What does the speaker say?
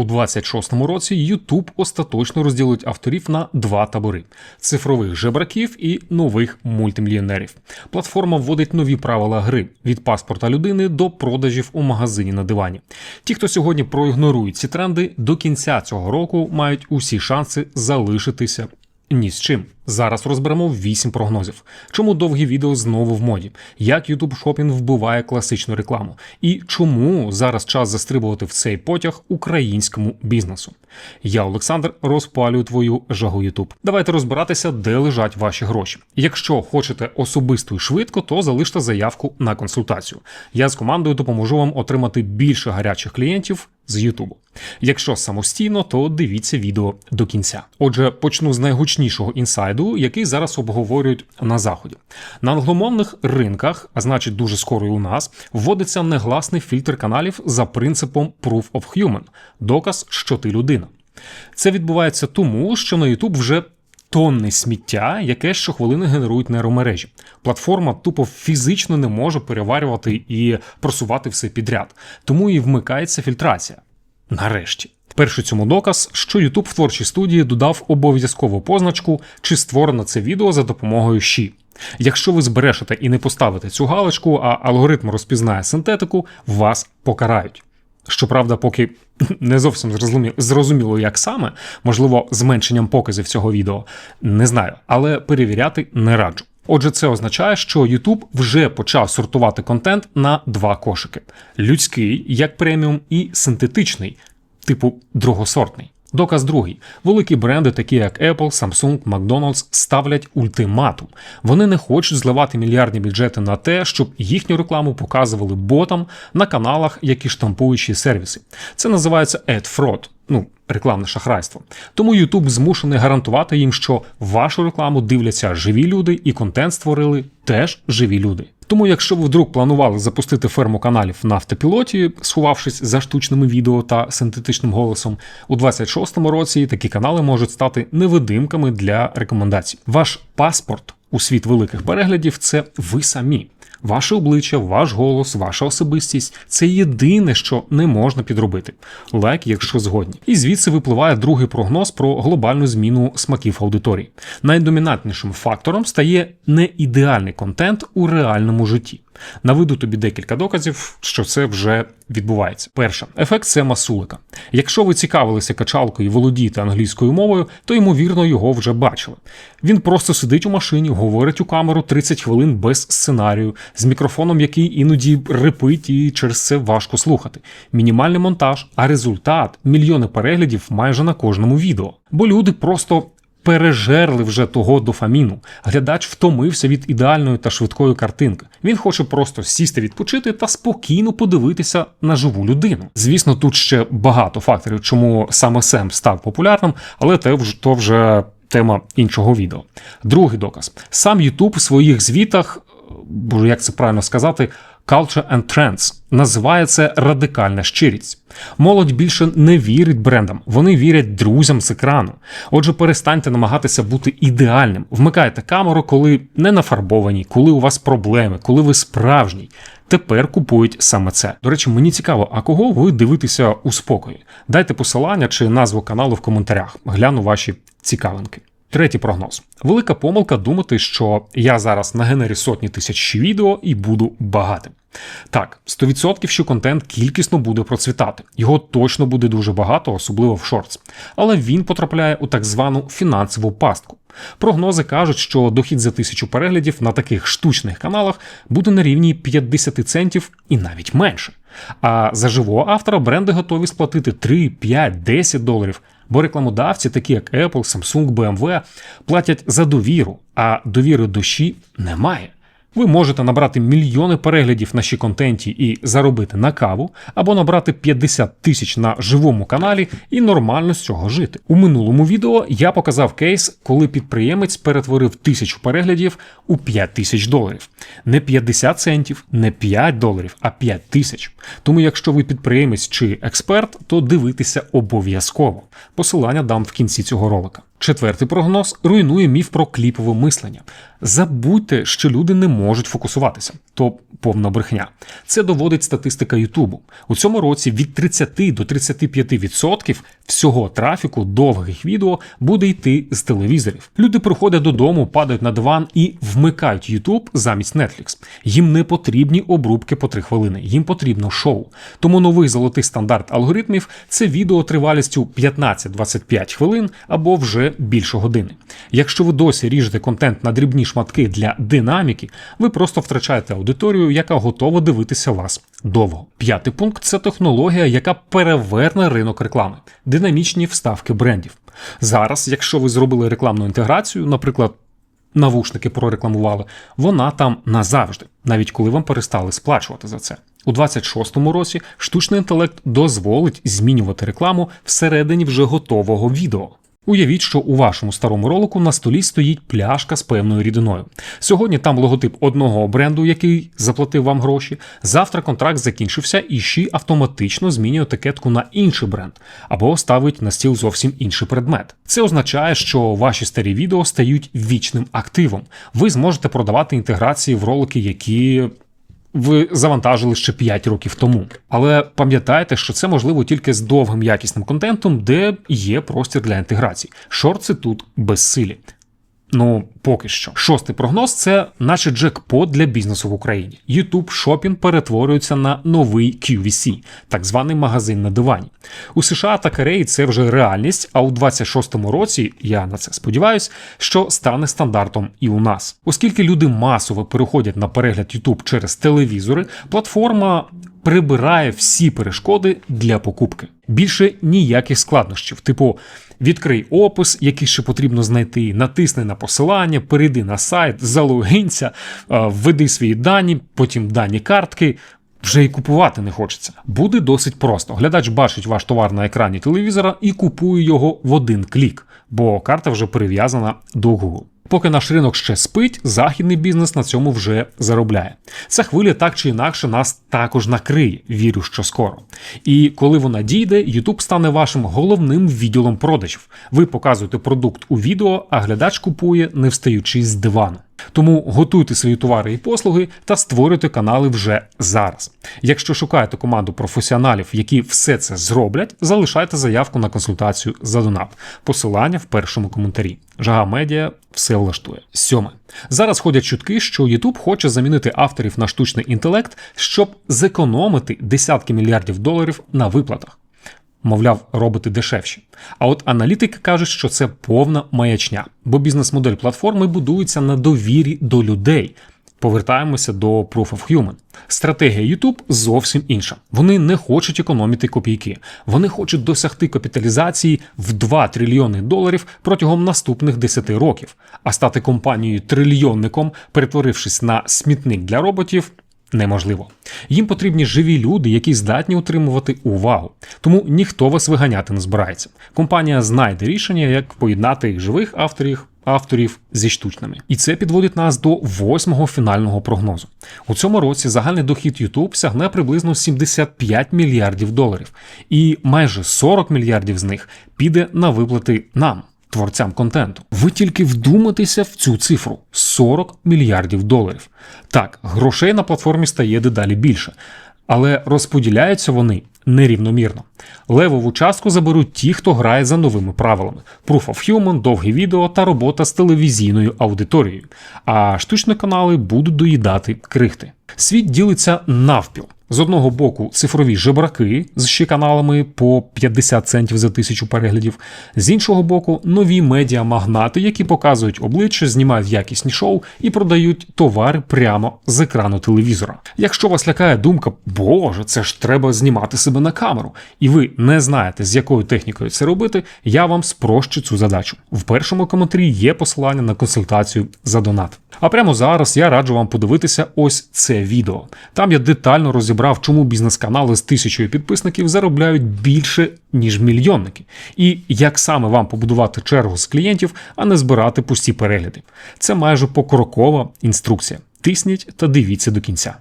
У 26-му році YouTube остаточно розділить авторів на два табори: цифрових жебраків і нових мультимільйонерів. Платформа вводить нові правила гри від паспорта людини до продажів у магазині на дивані. Ті, хто сьогодні проігнорують ці тренди, до кінця цього року мають усі шанси залишитися ні з чим. Зараз розберемо 8 прогнозів. Чому довгі відео знову в моді? Як YouTube Shopping вбиває класичну рекламу? І чому зараз час застрибувати в цей потяг українському бізнесу? Я, Олександр, розпалюю твою жагу YouTube. Давайте розбиратися, де лежать ваші гроші. Якщо хочете особисто і швидко, то залиште заявку на консультацію. Я з командою допоможу вам отримати більше гарячих клієнтів з Ютубу. Якщо самостійно, то дивіться відео до кінця. Отже, почну з найгучнішого інсайду, який зараз обговорюють на заході. На англомовних ринках, а значить дуже скоро і у нас, вводиться негласний фільтр каналів за принципом Proof of Human – доказ, що ти людина. Це відбувається тому, що на YouTube вже тонни сміття, яке щохвилини генерують нейромережі. Платформа тупо фізично не може переварювати і просувати все підряд, тому і вмикається фільтрація. Нарешті. Перший цьому доказ, що YouTube в творчій студії додав обов'язкову позначку, чи створено це відео за допомогою щі. Якщо ви зберешете і не поставите цю галочку, а алгоритм розпізнає синтетику, вас покарають. Щоправда, поки не зовсім зрозуміло, як саме, можливо, зменшенням показів цього відео, не знаю, але перевіряти не раджу. Отже, це означає, що YouTube вже почав сортувати контент на два кошики: людський як преміум і синтетичний, типу другосортний. Доказ другий: великі бренди, такі як Apple, Samsung, McDonald's, ставлять ультиматум. Вони не хочуть зливати мільярдні бюджети на те, щоб їхню рекламу показували ботам на каналах, які штампуючі сервіси. Це називається ad fraud, ну рекламне шахрайство. Тому YouTube змушений гарантувати їм, що вашу рекламу дивляться живі люди, і контент створили теж живі люди. Тому, якщо ви вдруг планували запустити ферму каналів на автопілоті, сховавшись за штучними відео та синтетичним голосом, у 26-му році такі канали можуть стати невидимками для рекомендацій. Ваш паспорт у світ великих переглядів це ви самі. Ваше обличчя, ваш голос, ваша особистість це єдине, що не можна підробити. Лайк, якщо згодні. І звідси випливає другий прогноз про глобальну зміну смаків аудиторії. Найдомінантнішим фактором стає не ідеальний контент у реальному житті. Наведу тобі декілька доказів, що це вже відбувається. Перше, ефект це масулика. Якщо ви цікавилися качалкою і володієте англійською мовою, то ймовірно його вже бачили. Він просто сидить у машині, говорить у камеру 30 хвилин без сценарію, з мікрофоном, який іноді репить, і через це важко слухати. Мінімальний монтаж, а результат мільйони переглядів майже на кожному відео. Бо люди просто пережерли вже того дофаміну. Глядач втомився від ідеальної та швидкої картинки. Він хоче просто сісти відпочити та спокійно подивитися на живу людину. Звісно, тут ще багато факторів, чому саме Сем став популярним, але те то вже тема іншого відео. Другий доказ: сам YouTube в своїх звітах, боже, як це правильно сказати, Culture and Trends. Називає це радикальна щирість. Молодь більше не вірить брендам, вони вірять друзям з екрану. Отже, перестаньте намагатися бути ідеальним. Вмикайте камеру, коли не нафарбовані, коли у вас проблеми, коли ви справжній. Тепер купують саме це. До речі, мені цікаво, а кого ви дивитеся у спокої? Дайте посилання чи назву каналу в коментарях. Гляну ваші цікавинки. Третій прогноз. Велика помилка думати, що я зараз нагенері сотні тисяч відео і буду багатим. Так, 100% що контент кількісно буде процвітати. Його точно буде дуже багато, особливо в шортс. Але він потрапляє у так звану фінансову пастку. Прогнози кажуть, що дохід за тисячу переглядів на таких штучних каналах буде на рівні 50 центів і навіть менше. А за живого автора бренди готові сплатити 3, 5, 10 доларів. Бо рекламодавці, такі як Apple, Samsung, BMW, платять за довіру, а довіри душі немає. Ви можете набрати мільйони переглядів на ще контенті і заробити на каву, або набрати 50 тисяч на живому каналі і нормально з цього жити. У минулому відео я показав кейс, коли підприємець перетворив тисячу переглядів у 5 тисяч доларів. Не 50 центів, не 5 доларів, а 5 тисяч. Тому, якщо ви підприємець чи експерт, то дивитися обов'язково. Посилання дам в кінці цього ролика. Четвертий прогноз руйнує міф про кліпове мислення. Забудьте, що люди не можуть фокусуватися, то повна брехня. Це доводить статистика Ютубу. У цьому році від 30 до 35% всього трафіку довгих відео буде йти з телевізорів. Люди приходять додому, падають на диван і вмикають Ютуб замість Netflix. Їм не потрібні обрубки по 3 хвилини, їм потрібно шоу. Тому новий золотий стандарт алгоритмів це відео тривалістю 15-25 хвилин або вже більше години. Якщо ви досі ріжете контент на дрібні шматки для динаміки, ви просто втрачаєте аудиторію, яка готова дивитися вас довго. П'ятий пункт це технологія, яка переверне ринок реклами, динамічні вставки брендів. Зараз, якщо ви зробили рекламну інтеграцію, наприклад. Навушники прорекламували, вона там назавжди, навіть коли вам перестали сплачувати за це. У 26-му році штучний інтелект дозволить змінювати рекламу всередині вже готового відео. Уявіть, що у вашому старому ролику на столі стоїть пляшка з певною рідиною. Сьогодні там логотип одного бренду, який заплатив вам гроші. Завтра контракт закінчився і ще автоматично змінює етикетку на інший бренд або ставить на стіл зовсім інший предмет. Це означає, що ваші старі відео стають вічним активом. Ви зможете продавати інтеграції в ролики, які ви завантажили ще 5 років тому. Але пам'ятайте, що це можливо тільки з довгим якісним контентом, де є простір для інтеграції. Шорти тут безсилі. Ну, поки що. Шостий прогноз це наче джекпот для бізнесу в Україні. YouTube Shopping перетворюється на новий QVC, так званий магазин на дивані. У США та Кореї це вже реальність, а у 26-му році, я на це сподіваюся, що стане стандартом і у нас. Оскільки люди масово переходять на перегляд YouTube через телевізори, платформа прибирає всі перешкоди для покупки. Більше ніяких складнощів, типу. Відкрий опис, який ще потрібно знайти, натисни на посилання, перейди на сайт, залогинься, введи свої дані, потім дані картки. Вже й купувати не хочеться. Буде досить просто. Глядач бачить ваш товар на екрані телевізора і купує його в один клік, бо карта вже прив'язана до Google. Поки наш ринок ще спить, західний бізнес на цьому вже заробляє. Ця хвиля так чи інакше нас також накриє, вірю, що скоро. І коли вона дійде, YouTube стане вашим головним відділом продажів. Ви показуєте продукт у відео, а глядач купує, не встаючи з дивану. Тому готуйте свої товари і послуги та створюйте канали вже зараз. Якщо шукаєте команду професіоналів, які все це зроблять, залишайте заявку на консультацію за донат. Посилання в першому коментарі. Жага медіа все влаштує. Сьоме. Зараз ходять чутки, що YouTube хоче замінити авторів на штучний інтелект, щоб зекономити десятки мільярдів доларів на виплатах. Мовляв, роботи дешевші. А от аналітики кажуть, що це повна маячня, бо бізнес-модель платформи будується на довірі до людей. Повертаємося до Proof of Human. Стратегія YouTube зовсім інша. Вони не хочуть економити копійки. Вони хочуть досягти капіталізації в 2 трильйони доларів протягом наступних 10 років, а стати компанією трильйонником, перетворившись на смітник для роботів, неможливо. Їм потрібні живі люди, які здатні утримувати увагу. Тому ніхто вас виганяти не збирається. Компанія знайде рішення, як поєднати живих авторів. Авторів зі штучними, і це підводить нас до восьмого фінального прогнозу. У цьому році загальний дохід YouTube сягне приблизно 75 мільярдів доларів, і майже 40 мільярдів з них піде на виплати нам, творцям контенту. Ви тільки вдумайтеся в цю цифру 40 мільярдів доларів. Так, грошей на платформі стає дедалі більше, але розподіляються вони нерівномірно. Левову частку заберуть ті, хто грає за новими правилами: Proof of Human, довгі відео та робота з телевізійною аудиторією. А штучні канали будуть доїдати крихти. Світ ділиться навпіл. З одного боку, цифрові жебраки з ще каналами по 50 центів за тисячу переглядів, з іншого боку, нові медіамагнати, які показують обличчя, знімають якісні шоу і продають товари прямо з екрану телевізора. Якщо вас лякає думка, боже, це ж треба знімати себе на камеру, і ви не знаєте, з якою технікою це робити, я вам спрощу цю задачу. В першому коментарі є посилання на консультацію за донат. А прямо зараз я раджу вам подивитися ось це відео. Там я детально розібрав, чому бізнес-канали з тисячою підписників заробляють більше, ніж мільйонники, і як саме вам побудувати чергу з клієнтів, а не збирати пусті перегляди. Це майже покрокова інструкція. Тисніть та дивіться до кінця.